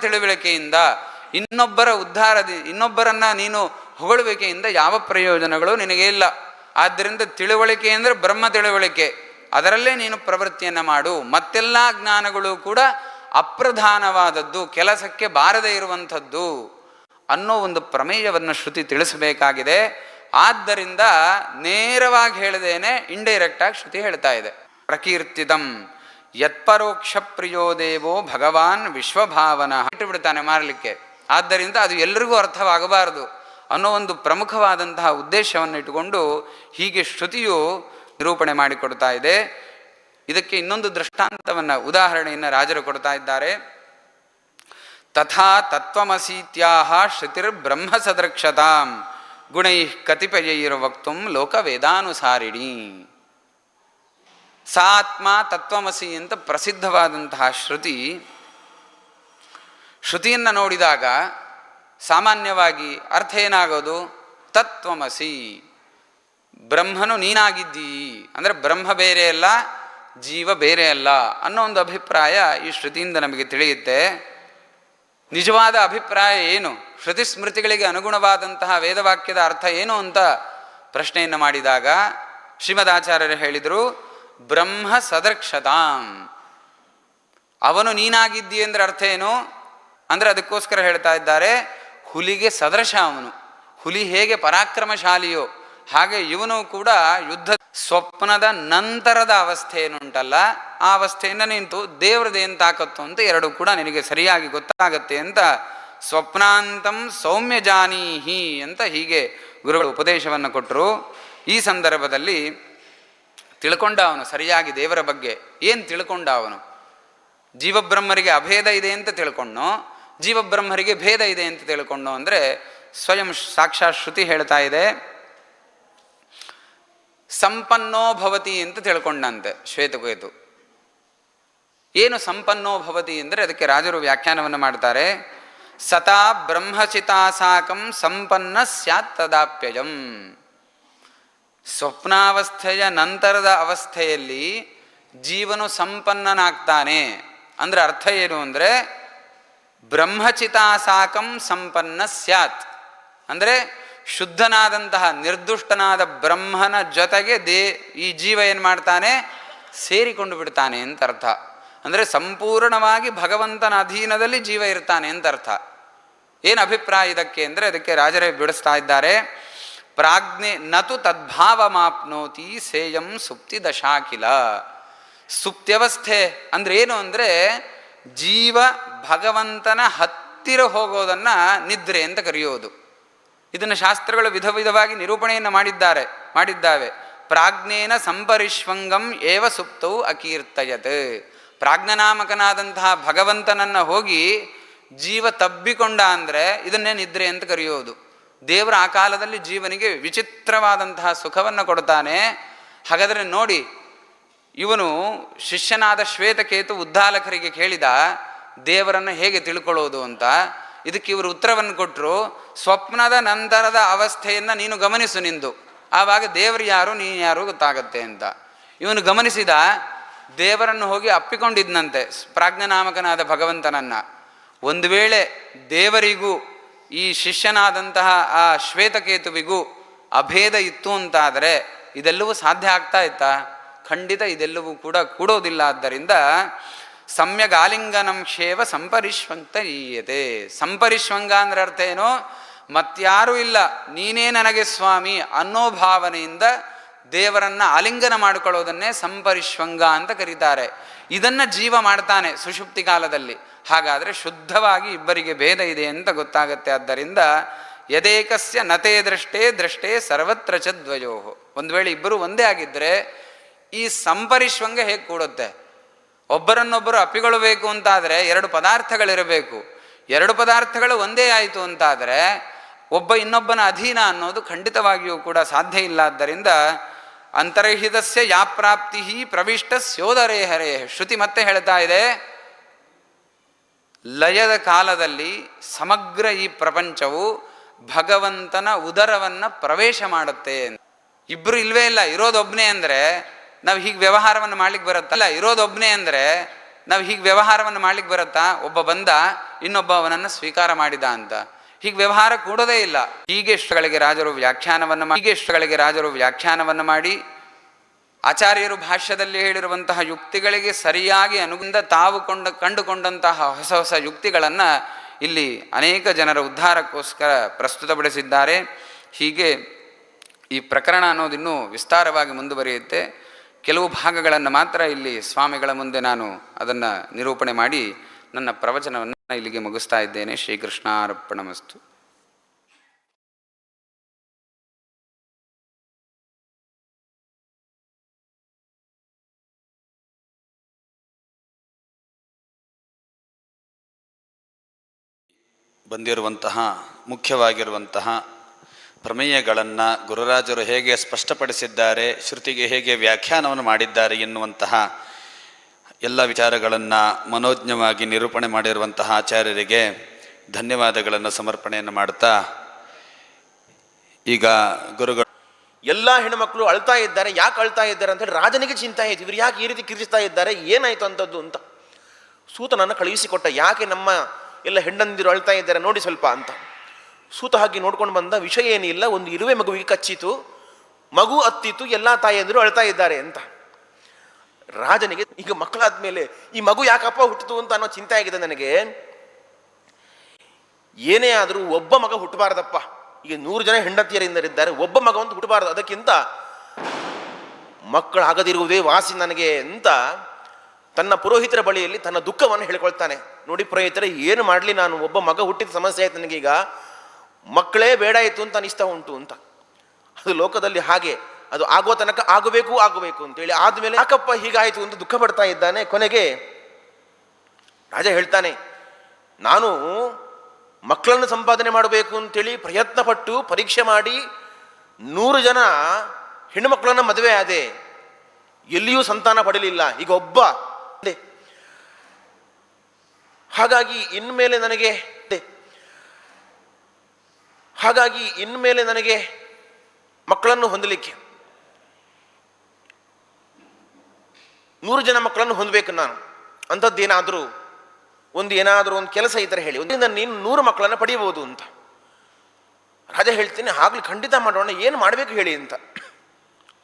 ತಿಳುವಳಿಕೆಯಿಂದ, ಇನ್ನೊಬ್ಬರ ಉದ್ಧಾರದಿ, ಇನ್ನೊಬ್ಬರನ್ನ ನೀನು ಹೊಗಳುವಿಕೆಯಿಂದ ಯಾವ ಪ್ರಯೋಜನಗಳು ನಿನಗೆ ಇಲ್ಲ. ಆದ್ದರಿಂದ ತಿಳುವಳಿಕೆ ಅಂದರೆ ಬ್ರಹ್ಮ ತಿಳುವಳಿಕೆ. ಅದರಲ್ಲೇ ನೀನು ಪ್ರವೃತ್ತಿಯನ್ನು ಮಾಡು. ಮತ್ತೆಲ್ಲ ಜ್ಞಾನಗಳು ಕೂಡ ಅಪ್ರಧಾನವಾದದ್ದು, ಕೆಲಸಕ್ಕೆ ಬಾರದೇ ಇರುವಂಥದ್ದು ಅನ್ನೋ ಒಂದು ಪ್ರಮೇಯವನ್ನು ಶ್ರುತಿ ತಿಳಿಸಬೇಕಾಗಿದೆ. ಆದ್ದರಿಂದ ನೇರವಾಗಿ ಹೇಳದೇನೆ ಇಂಡೈರೆಕ್ಟ್ ಆಗಿ ಶ್ರುತಿ ಹೇಳ್ತಾ ಇದೆ. ಪ್ರಕೀರ್ತಿದಂ ಯತ್ಪರೋಕ್ಷ ಪ್ರಿಯೋ ದೇವೋ ಭಗವಾನ್ ವಿಶ್ವಭಾವನ ಇಟ್ಟು ಬಿಡ್ತಾನೆ ಮಾರಲಿಕ್ಕೆ. ಆದ್ದರಿಂದ ಅದು ಎಲ್ರಿಗೂ ಅರ್ಥವಾಗಬಾರದು ಅನ್ನೋ ಒಂದು ಪ್ರಮುಖವಾದಂತಹ ಉದ್ದೇಶವನ್ನು ಇಟ್ಟುಕೊಂಡು ಹೀಗೆ ಶ್ರುತಿಯು ನಿರೂಪಣೆ ಮಾಡಿಕೊಡ್ತಾ ಇದೆ. ಇದಕ್ಕೆ ಇನ್ನೊಂದು ದೃಷ್ಟಾಂತವನ್ನು, ಉದಾಹರಣೆಯನ್ನು ರಾಜರು ಕೊಡ್ತಾ ಇದ್ದಾರೆ. ತಥಾ ತತ್ವಮಸೀತ್ಯಾಹ ಶ್ರುತಿರ್ ಬ್ರಹ್ಮ ಸದೃಕ್ಷತಾಂ ಗುಣೈ ಕತಿಪಯೈರ್ವಕ್ತು ಲೋಕ ವೇದಾನುಸಾರಿಣಿ ಸಾತ್ಮ ತತ್ವಮಸಿ ಅಂತ ಪ್ರಸಿದ್ಧವಾದಂತಹ ಶ್ರುತಿ, ಶ್ರುತಿಯನ್ನು ನೋಡಿದಾಗ ಸಾಮಾನ್ಯವಾಗಿ ಅರ್ಥ ಏನಾಗೋದು? ತತ್ವಮಸಿ. ಬ್ರಹ್ಮನು ನೀನಾಗಿದ್ದೀ. ಅಂದರೆ ಬ್ರಹ್ಮ ಬೇರೆ ಅಲ್ಲ, ಜೀವ ಬೇರೆ ಅಲ್ಲ ಅನ್ನೋ ಒಂದು ಅಭಿಪ್ರಾಯ ಈ ಶ್ರುತಿಯಿಂದ ನಮಗೆ ತಿಳಿಯುತ್ತೆ. ನಿಜವಾದ ಅಭಿಪ್ರಾಯ ಏನು? ಶ್ರುತಿ ಸ್ಮೃತಿಗಳಿಗೆ ಅನುಗುಣವಾದಂತಹ ವೇದವಾಕ್ಯದ ಅರ್ಥ ಏನು ಅಂತ ಪ್ರಶ್ನೆಯನ್ನು ಮಾಡಿದಾಗ ಶ್ರೀಮದಾಚಾರ್ಯರು ಹೇಳಿದರು ಬ್ರಹ್ಮ ಸದೃಕ್ಷತಾಂ ಅವನು ನೀನಾಗಿದ್ದಿ ಅಂದ್ರೆ ಅರ್ಥ ಏನು? ಅಂದ್ರೆ ಅದಕ್ಕೋಸ್ಕರ ಹೇಳ್ತಾ ಇದ್ದಾರೆ, ಹುಲಿಗೆ ಸದೃಶ ಅವನು. ಹುಲಿ ಹೇಗೆ ಪರಾಕ್ರಮಶಾಲಿಯೋ, ಹಾಗೆ ಇವನು ಕೂಡ ಯುದ್ಧ ಸ್ವಪ್ನದ ನಂತರದ ಅವಸ್ಥೆ ಏನುಂಟಲ್ಲ ಆ ಅವಸ್ಥೆಯಿಂದ ನಿಂತು ದೇವ್ರದೇನು ತಾಕತ್ತು ಅಂತ ಎರಡು ಕೂಡ ನಿನಗೆ ಸರಿಯಾಗಿ ಗೊತ್ತಾಗತ್ತೆ ಅಂತ ಸ್ವಪ್ನಾಂತಂ ಸೌಮ್ಯ ಜಾನೀಹಿ ಅಂತ ಹೀಗೆ ಗುರುಗಳು ಉಪದೇಶವನ್ನು ಕೊಟ್ಟರು ಈ ಸಂದರ್ಭದಲ್ಲಿ ತಿಳ್ಕೊಂಡ ಅವನು ಸರಿಯಾಗಿ ದೇವರ ಬಗ್ಗೆ ಏನು ತಿಳ್ಕೊಂಡ ಅವನು? ಜೀವಬ್ರಹ್ಮರಿಗೆ ಅಭೇದ ಇದೆ ಅಂತ ತಿಳ್ಕೊಂಡೋ ಜೀವಬ್ರಹ್ಮರಿಗೆ ಭೇದ ಇದೆ ಅಂತ ತಿಳ್ಕೊಂಡೋ ಅಂದರೆ ಸ್ವಯಂ ಸಾಕ್ಷಾತ್ ಶ್ರುತಿ ಹೇಳ್ತಾ ಇದೆ. ಸಂಪನ್ನೋ ಭವತಿ ಅಂತ ತಿಳ್ಕೊಂಡಂತೆ ಶ್ವೇತಕೇತು. ಏನು ಸಂಪನ್ನೋ ಭವತಿ ಅಂದರೆ ಅದಕ್ಕೆ ರಾಜರು ವ್ಯಾಖ್ಯಾನವನ್ನು ಮಾಡ್ತಾರೆ. ಸತಾ ಬ್ರಹ್ಮಚಿತಾ ಸಾಕಂ ಸಂಪನ್ನ ಸ್ಯಾತ್ ತದಾಪ್ಯಯಂ. ಸ್ವಪ್ನಾವಸ್ಥೆಯ ನಂತರದ ಅವಸ್ಥೆಯಲ್ಲಿ ಜೀವನು ಸಂಪನ್ನನಾಗ್ತಾನೆ. ಅಂದರೆ ಅರ್ಥ ಏನು ಅಂದರೆ ಬ್ರಹ್ಮಚಿತಾ ಸಾಕಂ ಸಂಪನ್ನ ಸ್ಯಾತ್. ಅಂದರೆ ಶುದ್ಧನಾದಂತಹ ನಿರ್ದುಷ್ಟನಾದ ಬ್ರಹ್ಮನ ಜೊತೆಗೆ ದೇ ಈ ಜೀವ ಏನು ಮಾಡ್ತಾನೆ? ಸೇರಿಕೊಂಡು ಬಿಡ್ತಾನೆ ಅಂತ ಅರ್ಥ. ಅಂದರೆ ಸಂಪೂರ್ಣವಾಗಿ ಭಗವಂತನ ಅಧೀನದಲ್ಲಿ ಜೀವ ಇರ್ತಾನೆ ಅಂತ ಅರ್ಥ. ಏನು ಅಭಿಪ್ರಾಯ ಇದಕ್ಕೆ ಅಂದರೆ ಅದಕ್ಕೆ ರಾಜರೇ ಬಿಡಿಸ್ತಾ ಇದ್ದಾರೆ. ಪ್ರಾಜ್ಞೆ ನತು ತದ್ಭಾವ ಮಾಪ್ನೋತಿ ಸೇಯಂ ಸುಪ್ತಿ ದಶಾಕಿಲ ಸುಪ್ತ್ಯವಸ್ಥೆ ಅಂದ್ರೆ ಏನು ಅಂದರೆ ಜೀವ ಭಗವಂತನ ಹತ್ತಿರ ಹೋಗೋದನ್ನು ನಿದ್ರೆ ಅಂತ ಕರೆಯೋದು. ಇದನ್ನು ಶಾಸ್ತ್ರಗಳು ವಿಧ ವಿಧವಾಗಿ ನಿರೂಪಣೆಯನ್ನು ಮಾಡಿದ್ದಾರೆ, ಮಾಡಿದ್ದಾವೆ. ಪ್ರಾಜ್ಞೇನ ಸಂಪರಿಶ್ವಂಗಂ ಏವ ಸುಪ್ತವು ಅಕೀರ್ತಯತ್. ಪ್ರಾಜ್ಞನಾಮಕನಾದಂತಹ ಭಗವಂತನನ್ನು ಹೋಗಿ ಜೀವ ತಬ್ಬಿಕೊಂಡ ಅಂದರೆ ಇದನ್ನೇ ನಿದ್ರೆ ಅಂತ ಕರೆಯೋದು. ದೇವರ ಆ ಕಾಲದಲ್ಲಿ ಜೀವನಿಗೆ ವಿಚಿತ್ರವಾದಂತಹ ಸುಖವನ್ನು ಕೊಡ್ತಾನೆ ಹಾಗಾದರೆ ನೋಡಿ, ಇವನು ಶಿಷ್ಯನಾದ ಶ್ವೇತಕೇತು ಉದ್ದಾಲಕರಿಗೆ ಕೇಳಿದ, ದೇವರನ್ನು ಹೇಗೆ ತಿಳ್ಕೊಳ್ಳೋದು ಅಂತ. ಇದಕ್ಕೆ ಇವರು ಉತ್ತರವನ್ನು ಕೊಟ್ಟರು ಸ್ವಪ್ನದ ನಂತರದ ಅವಸ್ಥೆಯನ್ನು ನೀನು ಗಮನಿಸು ನಿಂದು. ಆವಾಗ ದೇವರು ಯಾರು, ನೀನು ಯಾರು ಗೊತ್ತಾಗತ್ತೆ ಅಂತ. ಇವನು ಗಮನಿಸಿದ, ದೇವರನ್ನು ಹೋಗಿ ಅಪ್ಪಿಕೊಂಡಿದ್ನಂತೆ ಪ್ರಾಜ್ಞನಾಮಕನಾದ ಭಗವಂತನನ್ನ. ಒಂದು ವೇಳೆ ದೇವರಿಗೂ ಈ ಶಿಷ್ಯನಾದಂತಹ ಆ ಶ್ವೇತಕೇತುವಿಗೂ ಅಭೇದ ಇತ್ತು ಅಂತಾದರೆ ಇದೆಲ್ಲವೂ ಸಾಧ್ಯ ಆಗ್ತಾ ಇತ್ತಾ? ಖಂಡಿತ ಇದೆಲ್ಲವೂ ಕೂಡ ಕೂಡೋದಿಲ್ಲ. ಆದ್ದರಿಂದ ಸಮ್ಯಗಾಲಿಂಗನಂ ಕ್ಷೇವ ಶೇವ ಸಂಪರಿಶ್ವಂತ ಈಯತೆ. ಸಂಪರಿಶ್ವಂಗ ಅಂದ್ರೆ ಅರ್ಥ ಏನು? ಮತ್ಯಾರೂ ಇಲ್ಲ. ನೀನೇ ನನಗೆ ಸ್ವಾಮಿ ಅನ್ನೋ ಭಾವನೆಯಿಂದ ದೇವರನ್ನ ಆಲಿಂಗನ ಮಾಡಿಕೊಳ್ಳೋದನ್ನೇ ಸಂಪರಿಶ್ವಂಗ ಅಂತ ಕರೀತಾರೆ. ಇದನ್ನ ಜೀವ ಮಾಡ್ತಾನೆ ಸುಷುಪ್ತಿ ಕಾಲದಲ್ಲಿ. ಹಾಗಾದರೆ ಶುದ್ಧವಾಗಿ ಇಬ್ಬರಿಗೆ ಭೇದ ಇದೆ ಅಂತ ಗೊತ್ತಾಗುತ್ತೆ. ಆದ್ದರಿಂದ ಯದೇಕಸ್ಯ ನತೆ ದೃಷ್ಟೇ ದೃಷ್ಟೇ ಸರ್ವತ್ರ ಚ ದ್ವಯೋ. ಒಂದು ವೇಳೆ ಇಬ್ಬರು ಒಂದೇ ಆಗಿದ್ದರೆ ಈ ಸಂಪರಿಶ್ವಂಗ ಹೇಗೆ ಕೂಡುತ್ತೆ? ಒಬ್ಬರನ್ನೊಬ್ಬರು ಅಪ್ಪಿಕೊಳ್ಳಬೇಕು ಅಂತಾದರೆ ಎರಡು ಪದಾರ್ಥಗಳಿರಬೇಕು. ಎರಡು ಪದಾರ್ಥಗಳು ಒಂದೇ ಆಯಿತು ಅಂತಾದರೆ ಒಬ್ಬ ಇನ್ನೊಬ್ಬನ ಅಧೀನ ಅನ್ನೋದು ಖಂಡಿತವಾಗಿಯೂ ಕೂಡ ಸಾಧ್ಯ ಇಲ್ಲ. ಆದ್ದರಿಂದ ಅಂತರ್ಹಿತಸ್ಯ ಯಾ ಪ್ರಾಪ್ತಿ ಪ್ರವಿಷ್ಟ ಸ್ಯೋದರೇ ಹರೇ ಶ್ರುತಿ ಮತ್ತೆ ಹೇಳ್ತಾ ಇದೆ. ಲಯದ ಕಾಲದಲ್ಲಿ ಸಮಗ್ರ ಈ ಪ್ರಪಂಚವು ಭಗವಂತನ ಉದರವನ್ನು ಪ್ರವೇಶ ಮಾಡುತ್ತೆ ಇಬ್ಬರು ಇಲ್ವೇ ಇಲ್ಲ ಇರೋದೊಬ್ಬನೇ ಅಂದರೆ ನಾವು ಹೀಗೆ ವ್ಯವಹಾರವನ್ನು ಮಾಡ್ಲಿಕ್ಕೆ ಬರುತ್ತಲ್ಲ ಇರೋದೊಬ್ಬನೇ ಅಂದರೆ ನಾವು ಹೀಗೆ ವ್ಯವಹಾರವನ್ನು ಮಾಡ್ಲಿಕ್ಕೆ ಬರುತ್ತಾ? ಒಬ್ಬ ಬಂದ, ಇನ್ನೊಬ್ಬ ಅವನನ್ನು ಸ್ವೀಕಾರ ಮಾಡಿದ ಅಂತ. ಹೀಗೆ ವ್ಯವಹಾರ ಕೂಡೋದೇ ಇಲ್ಲ. ಹೀಗೆ ಇಷ್ಟಗಳಿಗೆ ರಾಜರು ವ್ಯಾಖ್ಯಾನವನ್ನು ಹೀಗೆ ಇಷ್ಟಗಳಿಗೆ ರಾಜರು ವ್ಯಾಖ್ಯಾನವನ್ನು ಮಾಡಿ ಆಚಾರ್ಯರು ಭಾಷ್ಯದಲ್ಲಿ ಹೇಳಿರುವಂತಹ ಯುಕ್ತಿಗಳಿಗೆ ಸರಿಯಾಗಿ ಅನುಗುಂದ ತಾವು ಕೊಂಡ, ಕಂಡುಕೊಂಡಂತಹ ಹೊಸ ಹೊಸ ಯುಕ್ತಿಗಳನ್ನು ಇಲ್ಲಿ ಅನೇಕ ಜನರ ಉದ್ಧಾರಕ್ಕೋಸ್ಕರ ಪ್ರಸ್ತುತಪಡಿಸಿದ್ದಾರೆ. ಹೀಗೆ ಈ ಪ್ರಕರಣ ಅನ್ನೋದಿನ್ನೂ ವಿಸ್ತಾರವಾಗಿ ಮುಂದುವರಿಯುತ್ತೆ. ಕೆಲವು ಭಾಗಗಳನ್ನು ಮಾತ್ರ ಇಲ್ಲಿ ಸ್ವಾಮಿಗಳ ಮುಂದೆ ನಾನು ಅದನ್ನು ನಿರೂಪಣೆ ಮಾಡಿ ನನ್ನ ಪ್ರವಚನವನ್ನು ಇಲ್ಲಿಗೆ ಮುಗಿಸ್ತಾ ಇದ್ದೇನೆ. ಶ್ರೀಕೃಷ್ಣಾರ್ಪಣಮಸ್ತು. ಬಂದಿರುವಂತಹ, ಮುಖ್ಯವಾಗಿರುವಂತಹ ಪ್ರಮೇಯಗಳನ್ನು ಗುರುರಾಜರು ಹೇಗೆ ಸ್ಪಷ್ಟಪಡಿಸಿದ್ದಾರೆ, ಶ್ರುತಿಗೆ ಹೇಗೆ ವ್ಯಾಖ್ಯಾನವನ್ನು ಮಾಡಿದ್ದಾರೆ ಎನ್ನುವಂತಹ ಎಲ್ಲ ವಿಚಾರಗಳನ್ನು ಮನೋಜ್ಞವಾಗಿ ನಿರೂಪಣೆ ಮಾಡಿರುವಂತಹ ಆಚಾರ್ಯರಿಗೆ ಧನ್ಯವಾದಗಳನ್ನು ಸಮರ್ಪಣೆಯನ್ನು ಮಾಡ್ತಾ, ಈಗ ಗುರುಗಳು ಎಲ್ಲ ಹೆಣ್ಮಕ್ಳು ಅಳ್ತಾ ಇದ್ದಾರೆ, ಯಾಕೆ ಅಳ್ತಾ ಇದ್ದಾರೆ ಅಂತ ರಾಜನಿಗೆ ಚಿಂತೆ ಆಯಿತು, ಇವ್ರು ಯಾಕೆ ಈ ರೀತಿ ಕಿರಿಸ್ತಾ ಇದ್ದಾರೆ, ಏನಾಯ್ತು ಅಂತದ್ದು ಅಂತ. ಸೂತನನ್ನು ಕಳುಹಿಸಿಕೊಟ್ಟ, ಯಾಕೆ ನಮ್ಮ ಎಲ್ಲ ಹೆಣ್ಣಂದಿರು ಅಳ್ತಾ ಇದ್ದಾರೆ, ನೋಡಿ ಸ್ವಲ್ಪ ಅಂತ. ಸೂತ ಹಾಗೆ ನೋಡ್ಕೊಂಡು ಬಂದ, ವಿಷಯ ಏನಿಲ್ಲ, ಒಂದು ಇರುವೆ ಮಗುವಿಗೆ ಕಚ್ಚಿತು, ಮಗು ಅತ್ತಿತು ಎಲ್ಲ ತಾಯಿಯಂದಿರು ಅಳ್ತಾ ಇದ್ದಾರೆ ಅಂತ. ರಾಜನಿಗೆ, ಈಗ ಮಕ್ಕಳಾದ ಮೇಲೆ ಈ ಮಗು ಯಾಕಪ್ಪ ಹುಟ್ಟಿತು ಅಂತ ಅನ್ನೋ ಚಿಂತೆ ಆಗಿದೆ ನನಗೆ. ಏನೇ ಆದರೂ ಒಬ್ಬ ಮಗ ಹುಟ್ಟಬಾರ್ದಪ್ಪ. ಈಗ ನೂರು ಜನ ಹೆಂಡತಿಯರಿಂದರಿದ್ದಾರೆ, ಒಬ್ಬ ಮಗ ಒಂದು ಹುಟ್ಟಬಾರದು, ಅದಕ್ಕಿಂತ ಮಕ್ಕಳಾಗದಿರುವುದೇ ವಾಸಿ ನನಗೆ ಅಂತ ತನ್ನ ಪುರೋಹಿತರ ಬಳಿಯಲ್ಲಿ ತನ್ನ ದುಃಖವನ್ನು ಹೇಳ್ಕೊಳ್ತಾನೆ. ನೋಡಿ ಪುರೋಹಿತರೆ, ಏನು ಮಾಡಲಿ ನಾನು? ಒಬ್ಬ ಮಗ ಹುಟ್ಟಿದ ಸಮಸ್ಯೆ ಆಯ್ತು ನನಗೀಗ. ಮಕ್ಕಳೇ ಬೇಡ ಆಯಿತು ಅಂತ ಅನಿಸ್ತಾ ಉಂಟು ಅಂತ. ಅದು ಲೋಕದಲ್ಲಿ ಹಾಗೆ. ಅದು ಆಗುವ ತನಕ ಆಗಬೇಕು ಆಗಬೇಕು ಅಂತೇಳಿ ಆದಮೇಲೆ ಯಾಕಪ್ಪ ಹೀಗಾಯಿತು ಅಂತ ದುಃಖ ಪಡ್ತಾ ಇದ್ದಾನೆ. ಕೊನೆಗೆ ರಾಜ ಹೇಳ್ತಾನೆ, ನಾನು ಮಕ್ಕಳನ್ನು ಸಂಪಾದನೆ ಮಾಡಬೇಕು ಅಂತೇಳಿ ಪ್ರಯತ್ನ ಪಟ್ಟು ಪರೀಕ್ಷೆ ಮಾಡಿ ನೂರು ಜನ ಹೆಣ್ಣು ಮಕ್ಕಳನ್ನು ಮದುವೆ ಆದೆ. ಎಲ್ಲಿಯೂ ಸಂತಾನ ಪಡಲಿಲ್ಲ. ಈಗ ಒಬ್ಬ. ಹಾಗಾಗಿ ಇನ್ಮೇಲೆ ನನಗೆ. ಹಾಗಾಗಿ ಇನ್ಮೇಲೆ ನನಗೆ ಮಕ್ಕಳನ್ನು ಹೊಂದಲಿಕ್ಕೆ. ನೂರು ಜನ ಮಕ್ಕಳನ್ನು ಹೊಂದಬೇಕು ನಾನು. ಅಂಥದ್ದೇನಾದರೂ ಒಂದು ಏನಾದರೂ ಒಂದು ಕೆಲಸ ಇದ್ದರೆ ಹೇಳಿ. ಒಂದರಿಂದ ನೀನು ನೂರು ಮಕ್ಕಳನ್ನು ಪಡೆಯಬಹುದು ಅಂತ. ರಾಜ ಹೇಳ್ತೀನಿ, ಆಗ್ಲಿ ಖಂಡಿತ ಮಾಡೋಣ, ಏನು ಮಾಡಬೇಕು ಹೇಳಿ ಅಂತ.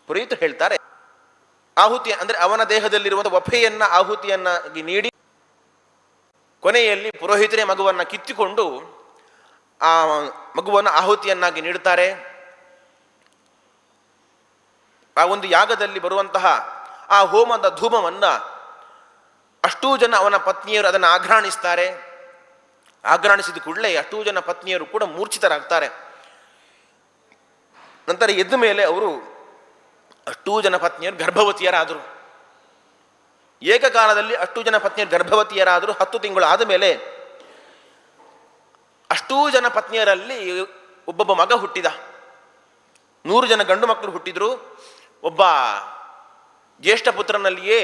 ಪುರೋಹಿತರು ಹೇಳ್ತಾರೆ ಆಹುತಿ ಅಂದರೆ ಅವನ ದೇಹದಲ್ಲಿರುವಂಥ ವಫೆಯನ್ನು ಆಹುತಿಯನ್ನಾಗಿ ನೀಡಿ ಕೊನೆಯಲ್ಲಿ ಪುರೋಹಿತರೇ ಮಗುವನ್ನು ಕಿತ್ತುಕೊಂಡು ಆ ಮಗುವನ್ನು ಆಹುತಿಯನ್ನಾಗಿ ನೀಡುತ್ತಾರೆ. ಆ ಒಂದು ಯಾಗದಲ್ಲಿ ಬರುವಂತಹ ಆ ಹೋಮದ ಧೂಮವನ್ನ ಅಷ್ಟೂ ಜನ ಅವನ ಪತ್ನಿಯರು ಅದನ್ನು ಆಘ್ರಾಣಿಸ್ತಾರೆ. ಆಘ್ರಾಣಿಸಿದ ಕೂಡಲೇ ಅಷ್ಟೂ ಜನ ಪತ್ನಿಯರು ಕೂಡ ಮೂರ್ಛಿತರಾಗ್ತಾರೆ. ನಂತರ ಎದ್ದ ಮೇಲೆ ಅವರು ಅಷ್ಟೂ ಜನ ಪತ್ನಿಯರು ಗರ್ಭವತಿಯರಾದರು. ಏಕಕಾಲದಲ್ಲಿ ಅಷ್ಟೂ ಜನ ಪತ್ನಿಯರು ಗರ್ಭವತಿಯರಾದರು. ಹತ್ತು ತಿಂಗಳು ಆದ ಮೇಲೆ ಅಷ್ಟೂ ಜನ ಪತ್ನಿಯರಲ್ಲಿ ಒಬ್ಬೊಬ್ಬ ಮಗ ಹುಟ್ಟಿದ. ನೂರು ಜನ ಗಂಡು ಮಕ್ಕಳು ಹುಟ್ಟಿದ್ರು. ಒಬ್ಬ ಜ್ಯೇಷ್ಠ ಪುತ್ರನಲ್ಲಿಯೇ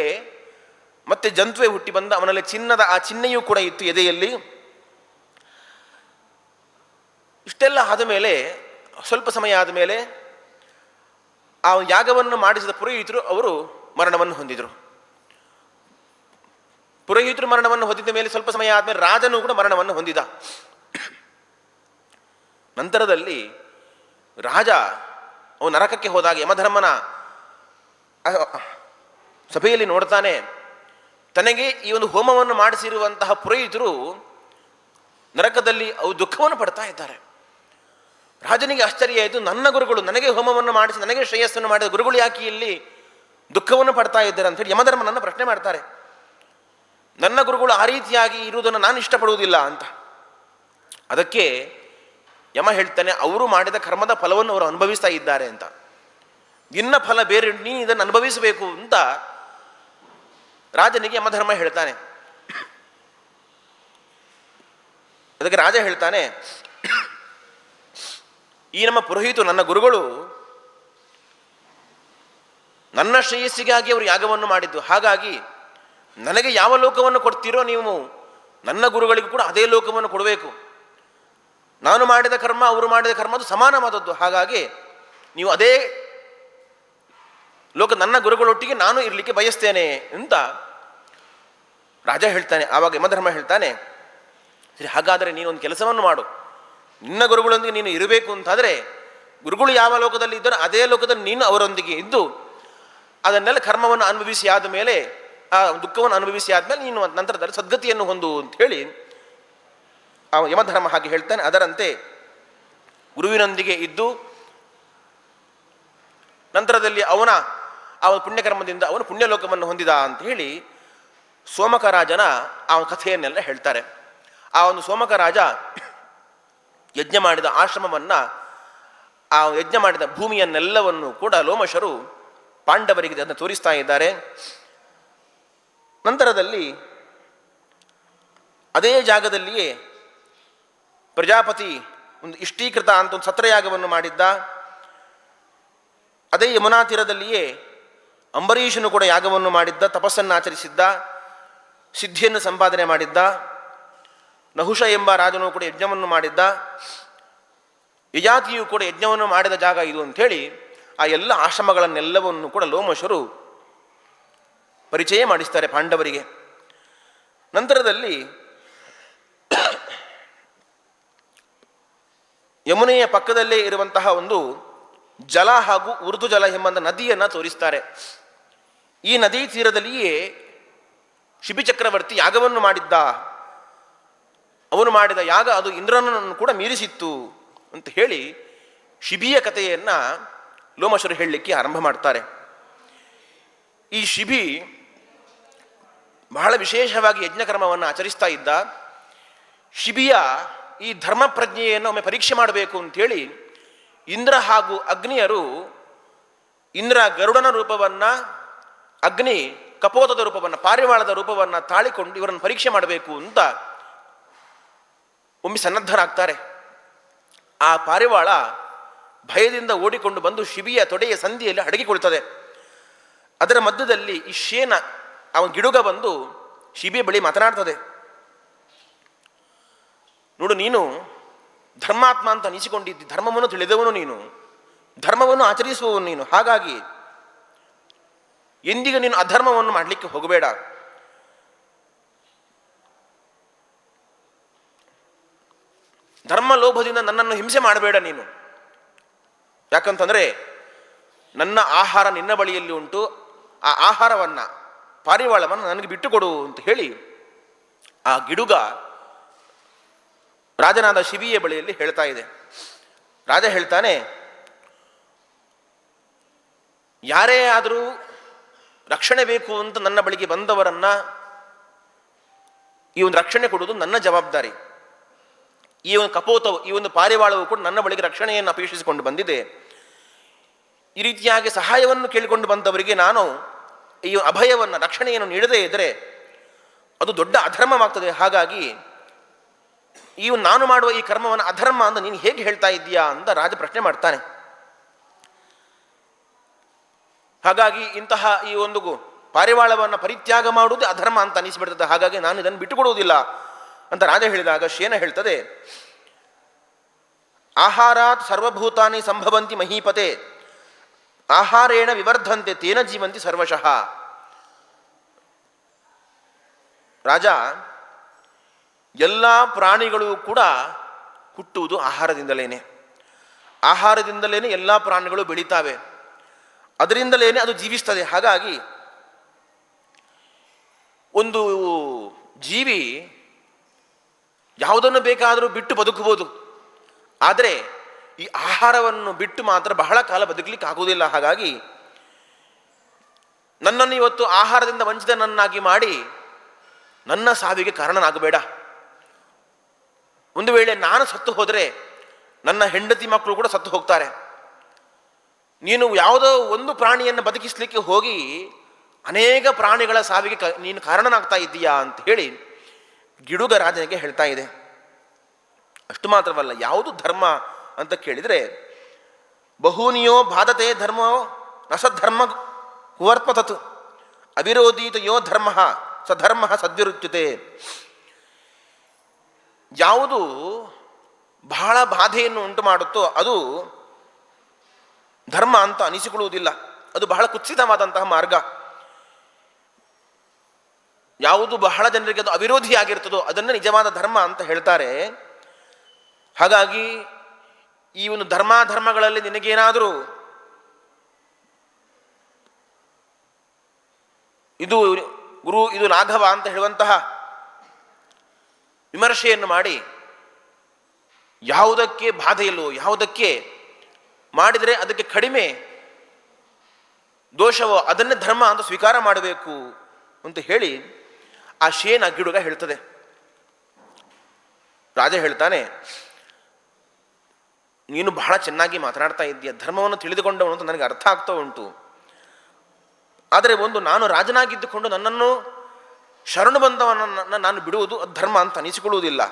ಮತ್ತೆ ಜಂತುವೆ ಹುಟ್ಟಿ ಬಂದ. ಅವನಲ್ಲಿ ಚಿನ್ನದ, ಆ ಚಿಹ್ನೆಯೂ ಕೂಡ ಇತ್ತು ಎದೆಯಲ್ಲಿ. ಇಷ್ಟೆಲ್ಲ ಆದ ಮೇಲೆ, ಸ್ವಲ್ಪ ಸಮಯ ಆದ ಮೇಲೆ ಆ ಯಾಗವನ್ನು ಮಾಡಿಸಿದ ಪುರೋಹಿತರು ಅವರು ಮರಣವನ್ನು ಹೊಂದಿದರು. ಪುರೋಹಿತರು ಮರಣವನ್ನು ಹೊಂದಿದ ಮೇಲೆ ಸ್ವಲ್ಪ ಸಮಯ ಆದಮೇಲೆ ರಾಜನು ಕೂಡ ಮರಣವನ್ನು ಹೊಂದಿದ. ನಂತರದಲ್ಲಿ ರಾಜ ಅವನು ನರಕಕ್ಕೆ ಹೋದಾಗ ಯಮಧರ್ಮನ ಸಭೆಯಲ್ಲಿ ನೋಡ್ತಾನೆ, ತನಗೆ ಈ ಒಂದು ಹೋಮವನ್ನು ಮಾಡಿಸಿರುವಂತಹ ಪುರೋಹಿತರು ನರಕದಲ್ಲಿ ಅವು ದುಃಖವನ್ನು ಪಡ್ತಾ ಇದ್ದಾರೆ. ರಾಜನಿಗೆ ಆಶ್ಚರ್ಯ ಆಯಿತು. ನನ್ನ ಗುರುಗಳು ನನಗೆ ಹೋಮವನ್ನು ಮಾಡಿಸಿ, ನನಗೆ ಶ್ರೇಯಸ್ಸನ್ನು ಮಾಡಿದ ಗುರುಗಳು ಯಾಕೆ ಇಲ್ಲಿ ದುಃಖವನ್ನು ಪಡ್ತಾ ಇದ್ದಾರೆ ಅಂತ ಹೇಳಿ ಯಮಧರ್ಮನನ್ನು ಪ್ರಶ್ನೆ ಮಾಡ್ತಾರೆ. ನನ್ನ ಗುರುಗಳು ಆ ರೀತಿಯಾಗಿ ಇರುವುದನ್ನು ನಾನು ಇಷ್ಟಪಡುವುದಿಲ್ಲ ಅಂತ. ಅದಕ್ಕೆ ಯಮ ಹೇಳ್ತಾನೆ, ಅವರು ಮಾಡಿದ ಕರ್ಮದ ಫಲವನ್ನು ಅವರು ಅನುಭವಿಸ್ತಾ ಇದ್ದಾರೆ ಅಂತ. ಇನ್ನ ಫಲ ಬೇರೆ, ನೀ ಇದನ್ನು ಅನುಭವಿಸಬೇಕು ಅಂತ ರಾಜನಿಗೆ ಯಮಧರ್ಮ ಹೇಳ್ತಾನೆ. ಅದಕ್ಕೆ ರಾಜ ಹೇಳ್ತಾನೆ ಈ ನಮ್ಮ ಪುರೋಹಿತು ನನ್ನ ಗುರುಗಳು, ನನ್ನ ಶ್ರೇಯಸ್ಸಿಗಾಗಿ ಅವರು ಯಾಗವನ್ನು ಮಾಡಿದ್ದು. ಹಾಗಾಗಿ ನನಗೆ ಯಾವ ಲೋಕವನ್ನು ಕೊಡ್ತೀರೋ ನೀವು, ನನ್ನ ಗುರುಗಳಿಗೂ ಕೂಡ ಅದೇ ಲೋಕವನ್ನು ಕೊಡಬೇಕು. ನಾನು ಮಾಡಿದ ಕರ್ಮ, ಅವರು ಮಾಡಿದ ಕರ್ಮ, ಅದು ಸಮಾನವಾದದ್ದು. ಹಾಗಾಗಿ ನೀವು ಅದೇ ಲೋಕ ನನ್ನ ಗುರುಗಳೊಟ್ಟಿಗೆ ನಾನು ಇರಲಿಕ್ಕೆ ಬಯಸ್ತೇನೆ ಅಂತ ರಾಜ ಹೇಳ್ತಾನೆ, ಆವಾಗ ಯಮಧರ್ಮ ಹೇಳ್ತಾನೆ, ಸರಿ, ಹಾಗಾದರೆ ನೀನೊಂದು ಕೆಲಸವನ್ನು ಮಾಡು. ನಿನ್ನ ಗುರುಗಳೊಂದಿಗೆ ನೀನು ಇರಬೇಕು ಅಂತಾದರೆ ಗುರುಗಳು ಯಾವ ಲೋಕದಲ್ಲಿ ಇದ್ದರೋ ಅದೇ ಲೋಕದಲ್ಲಿ ನೀನು ಅವರೊಂದಿಗೆ ಇದ್ದು ಅದನ್ನೆಲ್ಲ ಕರ್ಮವನ್ನು ಅನುಭವಿಸಿ ಆದ ಮೇಲೆ, ಆ ದುಃಖವನ್ನು ಅನುಭವಿಸಿ ಆದಮೇಲೆ ನೀನು ನಂತರದಲ್ಲಿ ಸದ್ಗತಿಯನ್ನು ಹೊಂದು ಅಂತ ಹೇಳಿ ಆ ಯಮಧರ್ಮ ಹಾಗೆ ಹೇಳ್ತಾನೆ. ಅದರಂತೆ ಗುರುವಿನೊಂದಿಗೆ ಇದ್ದು ನಂತರದಲ್ಲಿ ಅವನ ಆ ಒಂದು ಪುಣ್ಯಕರ್ಮದಿಂದ ಅವನು ಪುಣ್ಯಲೋಕವನ್ನು ಹೊಂದಿದ ಅಂತ ಹೇಳಿ ಸೋಮಕ ರಾಜನ ಆ ಕಥೆಯನ್ನೆಲ್ಲ ಹೇಳ್ತಾರೆ. ಆ ಒಂದು ಸೋಮಕ ರಾಜ ಯಜ್ಞ ಮಾಡಿದ ಆಶ್ರಮವನ್ನು, ಆ ಯಜ್ಞ ಮಾಡಿದ ಭೂಮಿಯನ್ನೆಲ್ಲವನ್ನು ಕೂಡ ಲೋಮಶರು ಪಾಂಡವರಿಗೆ ಅದನ್ನು ತೋರಿಸ್ತಾ ಇದ್ದಾರೆ. ನಂತರದಲ್ಲಿ ಅದೇ ಜಾಗದಲ್ಲಿಯೇ ಪ್ರಜಾಪತಿ ಒಂದು ಇಷ್ಟೀಕೃತ ಅಂತ ಒಂದು ಸತ್ರಯಾಗವನ್ನು ಮಾಡಿದ್ದ. ಅದೇ ಯಮುನಾ ತೀರದಲ್ಲಿಯೇ ಅಂಬರೀಷನು ಕೂಡ ಯಾಗವನ್ನು ಮಾಡಿದ್ದ, ತಪಸ್ಸನ್ನು ಆಚರಿಸಿದ್ದ, ಸಿದ್ಧಿಯನ್ನು ಸಂಪಾದನೆ ಮಾಡಿದ್ದ. ನಹುಷ ಎಂಬ ರಾಜನು ಕೂಡ ಯಜ್ಞವನ್ನು ಮಾಡಿದ್ದ. ಯಜಾತಿಯು ಕೂಡ ಯಜ್ಞವನ್ನು ಮಾಡಿದ ಜಾಗ ಇದು ಅಂಥೇಳಿ ಆ ಎಲ್ಲ ಆಶ್ರಮಗಳನ್ನೆಲ್ಲವನ್ನು ಕೂಡ ಲೋಮಶರು ಪರಿಚಯ ಮಾಡಿಸ್ತಾರೆ ಪಾಂಡವರಿಗೆ. ನಂತರದಲ್ಲಿ ಯಮುನೆಯ ಪಕ್ಕದಲ್ಲೇ ಇರುವಂತಹ ಒಂದು ಜಲ ಹಾಗೂ ಉರ್ದು ಜಲ ಎಂಬಂತ ನದಿಯನ್ನು ತೋರಿಸ್ತಾರೆ. ಈ ನದಿ ತೀರದಲ್ಲಿಯೇ ಶಿಬಿಚಕ್ರವರ್ತಿ ಯಾಗವನ್ನು ಮಾಡಿದ್ದ. ಅವನು ಮಾಡಿದ ಯಾಗ ಅದು ಇಂದ್ರನನ್ನು ಕೂಡ ಮೀರಿಸಿತ್ತು ಅಂತ ಹೇಳಿ ಶಿಬಿಯ ಕಥೆಯನ್ನು ಲೋಮಶರು ಹೇಳಲಿಕ್ಕೆ ಆರಂಭ ಮಾಡ್ತಾರೆ. ಈ ಶಿಬಿ ಬಹಳ ವಿಶೇಷವಾಗಿ ಯಜ್ಞಕರ್ಮವನ್ನು ಆಚರಿಸ್ತಾ ಇದ್ದ. ಶಿಬಿಯ ಈ ಧರ್ಮ ಪ್ರಜ್ಞೆಯನ್ನು ಒಮ್ಮೆ ಪರೀಕ್ಷೆ ಮಾಡಬೇಕು ಅಂತೇಳಿ ಇಂದ್ರ ಹಾಗೂ ಅಗ್ನಿಯರು ಇಂದ್ರ ಗರುಡನ ರೂಪವನ್ನು, ಅಗ್ನಿ ಕಪೋತದ ರೂಪವನ್ನು, ಪಾರಿವಾಳದ ರೂಪವನ್ನು ತಾಳಿಕೊಂಡು ಇವರನ್ನು ಪರೀಕ್ಷೆ ಮಾಡಬೇಕು ಅಂತ ಒಮ್ಮೆ ಸನ್ನದ್ಧರಾಗ್ತಾರೆ. ಆ ಪಾರಿವಾಳ ಭಯದಿಂದ ಓಡಿಕೊಂಡು ಬಂದು ಶಿಬಿಯ ತೊಡೆಯ ಸಂಧಿಯಲ್ಲಿ ಅಡಗಿಕೊಳ್ತದೆ ಅದರ ಮಧ್ಯದಲ್ಲಿ ಈ ಶೇನ, ಅವನ ಗಿಡುಗ ಬಂದು ಶಿಬಿಯ ಬಳಿ ಮಾತನಾಡ್ತದೆ. ನೋಡು ನೀನು, ಧರ್ಮಾತ್ಮ ಅಂತ ಅನಿಸಿಕೊಂಡಿದ್ದಿ, ಧರ್ಮವನ್ನು ತಿಳಿದವನು ನೀನು, ಧರ್ಮವನ್ನು ಆಚರಿಸುವವನು ನೀನು, ಹಾಗಾಗಿ ಎಂದಿಗೂ ನೀನು ಅಧರ್ಮವನ್ನು ಮಾಡಲಿಕ್ಕೆ ಹೋಗಬೇಡ. ಧರ್ಮ ಲೋಭದಿಂದ ನನ್ನನ್ನು ಹಿಂಸೆ ಮಾಡಬೇಡ ನೀನು. ಯಾಕಂತಂದರೆ ನನ್ನ ಆಹಾರ ನಿನ್ನ ಬಳಿಯಲ್ಲಿ ಉಂಟು, ಆ ಆಹಾರವನ್ನು, ಪಾರಿವಾಳವನ್ನು ನನಗೆ ಬಿಟ್ಟುಕೊಡು ಅಂತ ಹೇಳಿ, ಆ ಗಿಡುಗ ರಾಜನಾದ ಶಿಬಿಯ ಬಳಿಯಲ್ಲಿ ಹೇಳ್ತಾ ಇದೆ. ರಾಜ ಹೇಳ್ತಾನೆ, ಯಾರೇ ಆದರೂ ರಕ್ಷಣೆ ಬೇಕು ಅಂತ ನನ್ನ ಬಳಿಗೆ ಬಂದವರನ್ನ ಈ ಒಂದು ರಕ್ಷಣೆ ಕೊಡುವುದು ನನ್ನ ಜವಾಬ್ದಾರಿ. ಈ ಒಂದು ಕಪೋತವು, ಈ ಒಂದು ಪಾರಿವಾಳವು ಕೂಡ ನನ್ನ ಬಳಿಗೆ ರಕ್ಷಣೆಯನ್ನು ಅಪೇಕ್ಷಿಸಿಕೊಂಡು ಬಂದಿದೆ. ಈ ರೀತಿಯಾಗಿ ಸಹಾಯವನ್ನು ಕೇಳಿಕೊಂಡು ಬಂದವರಿಗೆ ನಾನು ಈ ಅಭಯವನ್ನು, ರಕ್ಷಣೆಯನ್ನು ನೀಡದೇ ಇದ್ದರೆ ಅದು ದೊಡ್ಡ ಅಧರ್ಮವಾಗ್ತದೆ. ಹಾಗಾಗಿ ಈ ನಾನು ಮಾಡುವ ಈ ಕರ್ಮವನ್ನು ಅಧರ್ಮ ಅಂತ ನೀನು ಹೇಗೆ ಹೇಳ್ತಾ ಇದ್ದೀಯಾ ಅಂತ ರಾಜ ಪ್ರಶ್ನೆ ಮಾಡ್ತಾನೆ. ಹಾಗಾಗಿ ಇಂತಹ ಈ ಒಂದು ಪಾರಿವಾಳವನ್ನು ಪರಿತ್ಯಾಗ ಮಾಡುವುದು ಅಧರ್ಮ ಅಂತ ಅನಿಸಿಬಿಡ್ತದೆ. ಹಾಗಾಗಿ ನಾನು ಇದನ್ನು ಬಿಟ್ಟುಕೊಡುವುದಿಲ್ಲ. ಅಂತ ರಾಜ ಹೇಳಿದಾಗ ಶೇನ ಹೇಳ್ತದೆ, ಆಹಾರಾತ್ ಸರ್ವಭೂತಾನಿ ಸಂಭವಂತಿ ಮಹೀಪತೆ, ಆಹಾರೇಣ ವಿವರ್ಧಂತೆ ತೇನ ಜೀವಂತಿ ಸರ್ವಶಃ. ರಾಜ, ಎಲ್ಲ ಪ್ರಾಣಿಗಳು ಕೂಡ ಹುಟ್ಟುವುದು ಆಹಾರದಿಂದಲೇನೆ. ಆಹಾರದಿಂದಲೇನೆ ಎಲ್ಲ ಪ್ರಾಣಿಗಳು ಬೆಳೀತಾವೆ. ಅದರಿಂದಲೇನೆ ಅದು ಜೀವಿಸ್ತದೆ. ಹಾಗಾಗಿ ಒಂದು ಜೀವಿ ಯಾವುದನ್ನು ಬೇಕಾದರೂ ಬಿಟ್ಟು ಬದುಕಬಹುದು. ಆದರೆ ಈ ಆಹಾರವನ್ನು ಬಿಟ್ಟು ಮಾತ್ರ ಬಹಳ ಕಾಲ ಬದುಕಲಿಕ್ಕೆ ಆಗುವುದಿಲ್ಲ. ಹಾಗಾಗಿ ನನ್ನನ್ನು ಇವತ್ತು ಆಹಾರದಿಂದ ವಂಚಿತನನ್ನಾಗಿ ಮಾಡಿ ನನ್ನ ಸಾವಿಗೆ ಕಾರಣನಾಗಬೇಡ. ಒಂದು ವೇಳೆ ನಾನು ಸತ್ತು ಹೋದರೆ ನನ್ನ ಹೆಂಡತಿ ಮಕ್ಕಳು ಕೂಡ ಸತ್ತು ಹೋಗ್ತಾರೆ. ನೀನು ಯಾವುದೋ ಒಂದು ಪ್ರಾಣಿಯನ್ನು ಬದುಕಿಸ್ಲಿಕ್ಕೆ ಹೋಗಿ ಅನೇಕ ಪ್ರಾಣಿಗಳ ಸಾವಿಗೆ ನೀನು ಕಾರಣನಾಗ್ತಾ ಇದ್ದೀಯಾ ಅಂತ ಹೇಳಿ ಗಿಡುಗ ರಾಜನಿಗೆ ಹೇಳ್ತಾ ಇದೆ. ಅಷ್ಟು ಮಾತ್ರವಲ್ಲ, ಯಾವುದು ಧರ್ಮ ಅಂತ ಕೇಳಿದರೆ, ಬಹೂನಿಯೋ ಬಾಧತೆ ಧರ್ಮೋ ನಸಧರ್ಮ ಕುವರ್ಪತತು ಅವಿರೋಧೀತ ಯೋ ಧರ್ಮ ಸಧರ್ಮ ಸದ್ವಿರುಚ್ಯತೆ. ಯಾವುದು ಬಹಳ ಬಾಧೆಯನ್ನು ಉಂಟು ಮಾಡುತ್ತೋ ಅದು ಧರ್ಮ ಅಂತ ಅನಿಸಿಕೊಳ್ಳುವುದಿಲ್ಲ. ಅದು ಬಹಳ ಕುತ್ಸಿತವಾದಂತಹ ಮಾರ್ಗ. ಯಾವುದು ಬಹಳ ಜನರಿಗೆ ಅದು ಅವಿರೋಧಿ ಆಗಿರ್ತದೋ ಅದನ್ನು ನಿಜವಾದ ಧರ್ಮ ಅಂತ ಹೇಳ್ತಾರೆ. ಹಾಗಾಗಿ ಈ ಒಂದು ಧರ್ಮಾಧರ್ಮಗಳಲ್ಲಿ ನಿನಗೇನಾದರೂ ಇದು ಗುರು ಇದು ಲಾಘವ ಅಂತ ಹೇಳುವಂತಹ ವಿಮರ್ಶೆಯನ್ನು ಮಾಡಿ, ಯಾವುದಕ್ಕೆ ಬಾಧೆಯಲ್ಲೋ, ಯಾವುದಕ್ಕೆ ಮಾಡಿದರೆ ಅದಕ್ಕೆ ಕಡಿಮೆ ದೋಷವೋ ಅದನ್ನೇ ಧರ್ಮ ಅಂತ ಸ್ವೀಕಾರ ಮಾಡಬೇಕು ಅಂತ ಹೇಳಿ ಆ ಶೇನ ಗಿಡುಗ ಹೇಳ್ತದೆ. ರಾಜ ಹೇಳ್ತಾನೆ, ನೀನು ಬಹಳ ಚೆನ್ನಾಗಿ ಮಾತನಾಡ್ತಾ ಇದ್ದೀಯ, ಧರ್ಮವನ್ನು ತಿಳಿದುಕೊಂಡವನು ಅಂತ ನನಗೆ ಅರ್ಥ ಆಗ್ತಾ ಉಂಟು. ಆದರೆ ಒಂದು ನಾನು ರಾಜನಾಗಿದ್ದುಕೊಂಡು ನನ್ನನ್ನು ಶರಣು ಬಂದವನನ್ನ ನಾನು ಬಿಡುವುದು ಅದು ಧರ್ಮ ಅಂತ ಅನಿಸಿಕೊಳ್ಳುವುದಿಲ್ಲ.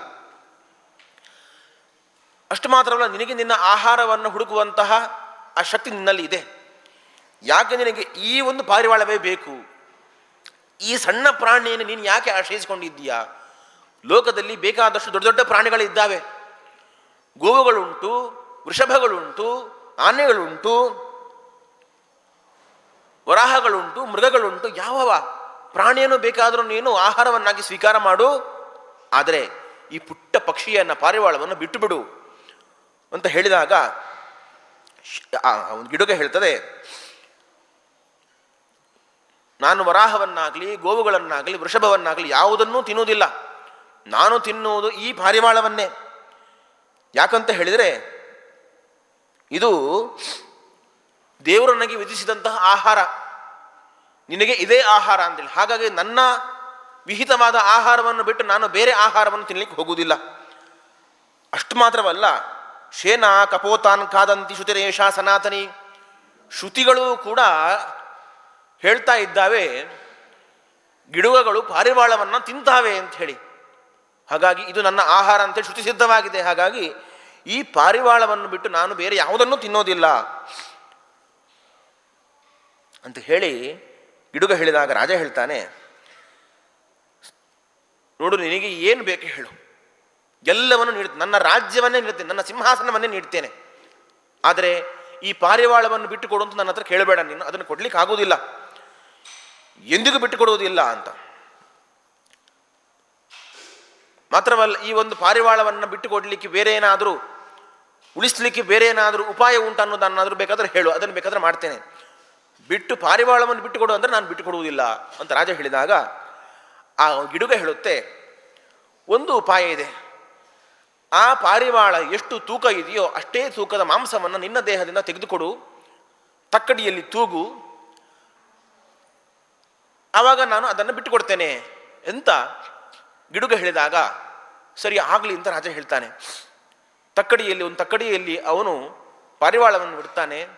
ಅಷ್ಟು ಮಾತ್ರವಲ್ಲ, ನಿನಗೆ ನಿನ್ನ ಆಹಾರವನ್ನು ಹುಡುಕುವಂತಹ ಆ ಶಕ್ತಿ ನಿನ್ನಲ್ಲಿ ಇದೆ. ಯಾಕೆ ನಿನಗೆ ಈ ಒಂದು ಪಾರಿವಾಳವೇ ಬೇಕು? ಈ ಸಣ್ಣ ಪ್ರಾಣಿಯನ್ನು ನೀನು ಯಾಕೆ ಆಶ್ರಯಿಸಿಕೊಂಡಿದ್ದೀಯಾ? ಲೋಕದಲ್ಲಿ ಬೇಕಾದಷ್ಟು ದೊಡ್ಡ ದೊಡ್ಡ ಪ್ರಾಣಿಗಳಿದ್ದಾವೆ. ಗೋವುಗಳುಂಟು ವೃಷಭಗಳುಂಟು, ಆನೆಗಳುಂಟು, ವರಾಹಗಳುಂಟು, ಮೃಗಗಳುಂಟು, ಯಾವವ ಪ್ರಾಣಿಯನ್ನು ಬೇಕಾದರೂ ನೀನು ಆಹಾರವನ್ನಾಗಿ ಸ್ವೀಕಾರ ಮಾಡು. ಆದರೆ ಈ ಪುಟ್ಟ ಪಕ್ಷಿಯನ್ನ ಪಾರಿವಾಳವನ್ನು ಬಿಟ್ಟು ಬಿಡು ಅಂತ ಹೇಳಿದಾಗ ಒಂದು ಗಿಡುಗ ಹೇಳ್ತದೆ ನಾನು ವರಾಹವನ್ನಾಗಲಿ, ಗೋವುಗಳನ್ನಾಗಲಿ, ವೃಷಭವನ್ನಾಗಲಿ ಯಾವುದನ್ನೂ ತಿನ್ನುವುದಿಲ್ಲ. ನಾನು ತಿನ್ನುವುದು ಈ ಪಾರಿವಾಳವನ್ನೇ. ಯಾಕಂತ ಹೇಳಿದರೆ, ಇದು ದೇವರು ನನಗೆ ವಿಧಿಸಿದಂತಹ ಆಹಾರ. ನಿನಗೆ ಇದೇ ಆಹಾರ ಅಂತೇಳಿ ಹಾಗಾಗಿ ನನ್ನ ವಿಹಿತವಾದ ಆಹಾರವನ್ನು ಬಿಟ್ಟು ನಾನು ಬೇರೆ ಆಹಾರವನ್ನು ತಿನ್ನಲಿಕ್ಕೆ ಹೋಗುವುದಿಲ್ಲ. ಅಷ್ಟು ಮಾತ್ರವಲ್ಲ, ಶೇನ ಕಪೋತಾನ್ ಕಾದಂತಿ ಶ್ರುತಿರೇಷ ಸನಾತನಿ ಶ್ರುತಿಗಳು ಕೂಡ ಹೇಳ್ತಾ ಇದ್ದಾವೆ, ಗಿಡುಗಗಳು ಪಾರಿವಾಳವನ್ನು ತಿಂತಾವೆ ಅಂತ ಹೇಳಿ. ಹಾಗಾಗಿ ಇದು ನನ್ನ ಆಹಾರ ಅಂತೇಳಿ ಶ್ರುತಿ ಸಿದ್ಧವಾಗಿದೆ. ಹಾಗಾಗಿ ಈ ಪಾರಿವಾಳವನ್ನು ಬಿಟ್ಟು ನಾನು ಬೇರೆ ಯಾವುದನ್ನು ತಿನ್ನೋದಿಲ್ಲ ಅಂತ ಹೇಳಿ ಗಿಡುಗ ಹೇಳಿದಾಗ ರಾಜ ಹೇಳ್ತಾನೆ, ನೋಡು, ನಿನಗೆ ಏನು ಬೇಕು ಹೇಳು. ಎಲ್ಲವನ್ನು ನೀಡುತ್ತೆ. ನನ್ನ ರಾಜ್ಯವನ್ನೇ ನೀಡುತ್ತೇನೆ ನನ್ನ ಸಿಂಹಾಸನವನ್ನೇ ನೀಡ್ತೇನೆ. ಆದರೆ ಈ ಪಾರಿವಾಳವನ್ನು ಬಿಟ್ಟು ಕೊಡು ಅಂತ ನನ್ನ ಹತ್ರ ಕೇಳಬೇಡ. ನೀನು ಅದನ್ನು ಕೊಡ್ಲಿಕ್ಕೆ ಆಗುವುದಿಲ್ಲ ಎಂದಿಗೂ ಬಿಟ್ಟುಕೊಡುವುದಿಲ್ಲ ಅಂತ. ಮಾತ್ರವಲ್ಲ, ಈ ಒಂದು ಪಾರಿವಾಳವನ್ನು ಬಿಟ್ಟು ಕೊಡಲಿಕ್ಕೆ ಬೇರೆ ಏನಾದರೂ, ಉಳಿಸ್ಲಿಕ್ಕೆ ಬೇರೆ ಏನಾದರೂ ಉಪಾಯ ಉಂಟು ಅನ್ನೋದನ್ನಾದರೂ ಬೇಕಾದ್ರೆ ಹೇಳು, ಅದನ್ನು ಬೇಕಾದ್ರೆ ಮಾಡ್ತೇನೆ. ಬಿಟ್ಟು ಪಾರಿವಾಳವನ್ನು ಬಿಟ್ಟುಕೊಡು ಅಂದರೆ ನಾನು ಬಿಟ್ಟು ಕೊಡುವುದಿಲ್ಲ ಅಂತ ರಾಜ ಹೇಳಿದಾಗ, ಆ ಗಿಡುಗ ಹೇಳುತ್ತೆ, ಒಂದು ಉಪಾಯ ಇದೆ. ಆ ಪಾರಿವಾಳ ಎಷ್ಟು ತೂಕ ಇದೆಯೋ ಅಷ್ಟೇ ತೂಕದ ಮಾಂಸವನ್ನು ನಿನ್ನ ದೇಹದಿಂದ ತೆಗೆದುಕೊಡು, ತಕ್ಕಡಿಯಲ್ಲಿ ತೂಗು ಆವಾಗ ನಾನು ಅದನ್ನು ಬಿಟ್ಟು ಕೊಡ್ತೇನೆ ಅಂತ ಗಿಡುಗ ಹೇಳಿದಾಗ, ಸರಿ, ಆಗಲಿ ಅಂತ ರಾಜ ಹೇಳ್ತಾನೆ. ತಕ್ಕಡಿಯಲ್ಲಿ, ಒಂದು ತಕ್ಕಡಿಯಲ್ಲಿ ಅವನು ಪಾರಿವಾಳವನ್ನು ಬಿಡ್ತಾನೆ.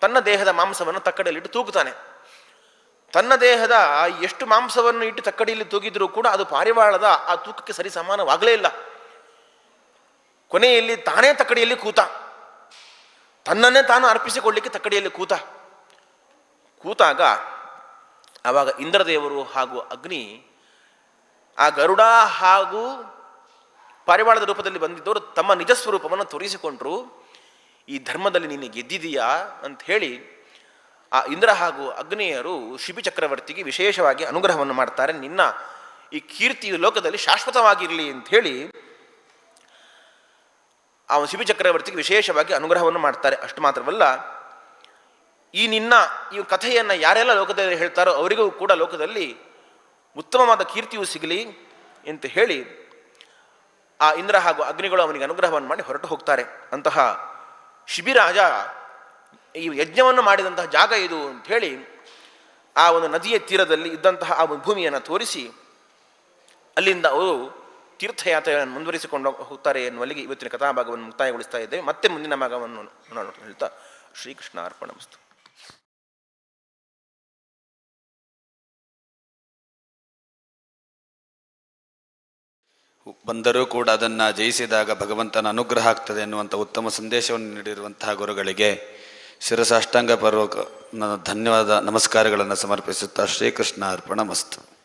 ತನ್ನ ದೇಹದ ಮಾಂಸವನ್ನು ತಕ್ಕಡಿಯಲ್ಲಿ ಇಟ್ಟು ತೂಗುತ್ತಾನೆ. ತನ್ನ ದೇಹದ ಎಷ್ಟು ಮಾಂಸವನ್ನು ಇಟ್ಟು ತಕ್ಕಡಿಯಲ್ಲಿ ತೂಗಿದ್ರೂ ಕೂಡ ಅದು ಪಾರಿವಾಳದ ಆ ತೂಕಕ್ಕೆ ಸರಿ ಸಮಾನವಾಗಲೇ ಇಲ್ಲ. ಕೊನೆಯಲ್ಲಿ ತಾನೇ ತಕ್ಕಡಿಯಲ್ಲಿ ಕೂತ. ತನ್ನನ್ನೇ ತಾನು ಅರ್ಪಿಸಿಕೊಳ್ಳಿಕ್ಕೆ ತಕ್ಕಡಿಯಲ್ಲಿ ಕೂತ. ಕೂತಾಗ ಆವಾಗ ಇಂದ್ರದೇವರು ಹಾಗೂ ಅಗ್ನಿ ಆ ಗರುಡ ಹಾಗೂ ಪಾರಿವಾಳದ ರೂಪದಲ್ಲಿ ಬಂದಿದ್ದವರು ತಮ್ಮ ನಿಜ ಸ್ವರೂಪವನ್ನು ತೋರಿಸಿಕೊಂಡ್ರು. ಈ ಧರ್ಮದಲ್ಲಿ ನೀನು ಗೆದ್ದಿದೀಯಾ ಅಂತ ಹೇಳಿ ಆ ಇಂದ್ರ ಹಾಗೂ ಅಗ್ನಿಯರು ಶಿಬಿ ಚಕ್ರವರ್ತಿಗೆ ವಿಶೇಷವಾಗಿ ಅನುಗ್ರಹವನ್ನು ಮಾಡ್ತಾರೆ. ನಿನ್ನ ಈ ಕೀರ್ತಿಯು ಲೋಕದಲ್ಲಿ ಶಾಶ್ವತವಾಗಿರಲಿ ಅಂತ ಹೇಳಿ ಆ ಶಿಬಿ ಚಕ್ರವರ್ತಿಗೆ ವಿಶೇಷವಾಗಿ ಅನುಗ್ರಹವನ್ನು ಮಾಡ್ತಾರೆ. ಅಷ್ಟು ಮಾತ್ರವಲ್ಲ ಈ ನಿನ್ನ, ಈ ಕಥೆಯನ್ನು ಯಾರೆಲ್ಲ ಲೋಕದಲ್ಲಿ ಹೇಳ್ತಾರೋ ಅವರಿಗೂ ಕೂಡ ಲೋಕದಲ್ಲಿ ಉತ್ತಮವಾದ ಕೀರ್ತಿಯು ಸಿಗಲಿ ಅಂತ ಹೇಳಿ ಆ ಇಂದ್ರ ಹಾಗೂ ಅಗ್ನಿಗಳು ಅವನಿಗೆ ಅನುಗ್ರಹವನ್ನು ಮಾಡಿ ಹೊರಟು ಹೋಗ್ತಾರೆ. ಅಂತಹ ಶಿಬಿರಾಜ ಈ ಯಜ್ಞವನ್ನು ಮಾಡಿದಂತಹ ಜಾಗ ಇದು ಅಂತ ಹೇಳಿ ಆ ಒಂದು ನದಿಯ ತೀರದಲ್ಲಿ ಇದ್ದಂತಹ ಆ ಒಂದು ಭೂಮಿಯನ್ನು ತೋರಿಸಿ ಅಲ್ಲಿಂದ ಅವರು ತೀರ್ಥಯಾತ್ರೆಯನ್ನು ಮುಂದುವರಿಸಿಕೊಂಡು ಹೋಗ್ತಾರೆ ಎನ್ನುವಲ್ಲಿಗೆ ಇವತ್ತಿನ ಕಥಾಭಾಗವನ್ನು ಮುಕ್ತಾಯಗೊಳಿಸ್ತಾ ಇದ್ದೇವೆ ಮತ್ತೆ ಮುಂದಿನ ಭಾಗವನ್ನು ನೋಡೋಣ ಹೇಳ್ತಾ ಶ್ರೀಕೃಷ್ಣ ಅರ್ಪಣಮಸ್ತು ಬಂದರೂ ಕೂಡ ಅದನ್ನು ಜಯಿಸಿದಾಗ ಭಗವಂತನ ಅನುಗ್ರಹ ಆಗ್ತದೆ ಎನ್ನುವಂಥ ಉತ್ತಮ ಸಂದೇಶವನ್ನು ನೀಡಿರುವಂತಹ ಗುರುಗಳಿಗೆ ಶಿರಸಾಷ್ಟಾಂಗ ಪರ್ವಕ ಧನ್ಯವಾದ ನಮಸ್ಕಾರಗಳನ್ನು ಸಮರ್ಪಿಸುತ್ತಾ ಶ್ರೀಕೃಷ್ಣ ಅರ್ಪಣ ಮಸ್ತು.